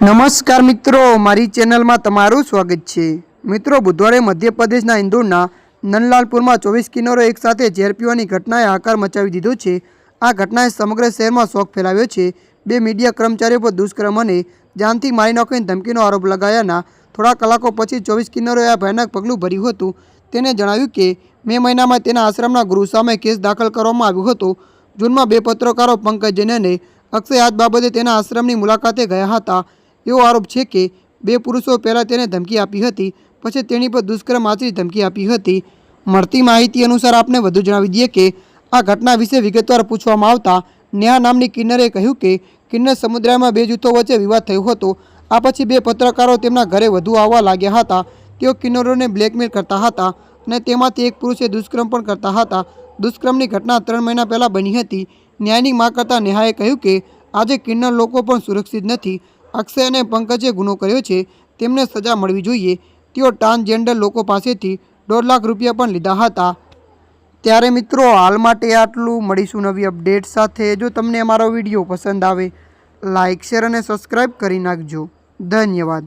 નમસ્કાર મિત્રો, મારી ચેનલમાં તમારું સ્વાગત છે. મિત્રો, બુધવારે મધ્યપ્રદેશના ઇન્દોરના નંદલાલપુરમાં ચોવીસ કિન્નરો એકસાથે ઝેરપીઓની ઘટનાએ આકાર મચાવી દીધો છે. આ ઘટનાએ સમગ્ર શહેરમાં શોક ફેલાવ્યો છે. બે મીડિયા કર્મચારીઓ પર દુષ્કર્મ અને જાનથી મારી નાખીને ધમકીનો આરોપ લગાયાના થોડા કલાકો પછી ચોવીસ કિન્નરોએ આ ભયાનક પગલું ભર્યું હતું. તેને જણાવ્યું કે, મે મહિનામાં તેના આશ્રમના ગૃહ સામે કેસ દાખલ કરવામાં આવ્યો હતો. જૂનમાં બે પત્રકારો પંકજ જૈન અને અક્ષય આજ બાબતે તેના આશ્રમની મુલાકાતે ગયા હતા. એવો આરોપ છે કે બે પુરુષો પહેલાં તેને ધમકી આપી હતી, પછી તેની પર દુષ્કર્મ આચરી ધમકી આપી હતી. મળતી માહિતી અનુસાર આપને વધુ જણાવી દઈએ કે, આ ઘટના વિશે વિગતવાર પૂછવામાં આવતા નેહા નામની કિન્નરે કહ્યું કે, કિન્નર સમુદાયમાં બે જૂથો વચ્ચે વિવાદ થયો હતો. આ પછી બે પત્રકારો તેમના ઘરે વધુ આવવા લાગ્યા હતા. તેઓ કિન્નરોને બ્લેકમેલ કરતા હતા અને તેમાંથી એક પુરુષે દુષ્કર્મ પણ કરતા હતા. દુષ્કર્મની ઘટના ત્રણ મહિના પહેલાં બની હતી. ન્યાયની માંગ કરતા નેહાએ કહ્યું કે, આજે કિન્નર લોકો પણ સુરક્ષિત નથી. અક્ષય અને પંકજે ગુનો કર્યો છે, તેમને સજા મળવી જોઈએ. તેઓ ટ્રાન્સજેન્ડર લોકો પાસેથી દોઢ લાખ રૂપિયા પણ લીધા હતા. ત્યારે મિત્રો, હાલ માટે આટલું. મળીશું નવી અપડેટ સાથે. જો તમને અમારો વીડિયો પસંદ આવે લાઇક શેર અને સબસ્ક્રાઈબ કરી નાખજો. ધન્યવાદ.